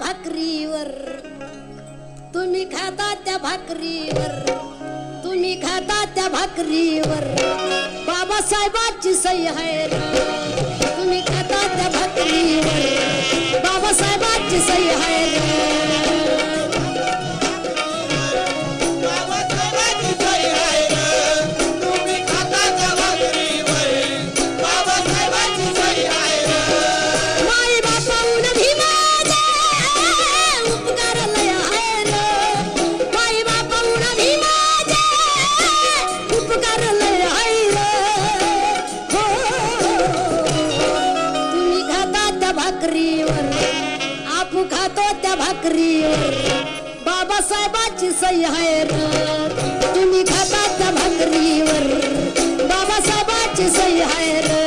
भाकरीवर. तुम्ही खाता त्या भाकरीवर. तुम्ही खाता त्या भाकरीवर. बाबासाहेबाची सई आहे त्या भाकरीवर. आपू खातो त्या भाकरीवर. बाबासाहेबाची सई आहे तुम्ही खाता त्या भाकरीवर. बाबासाहेबाची सही आहे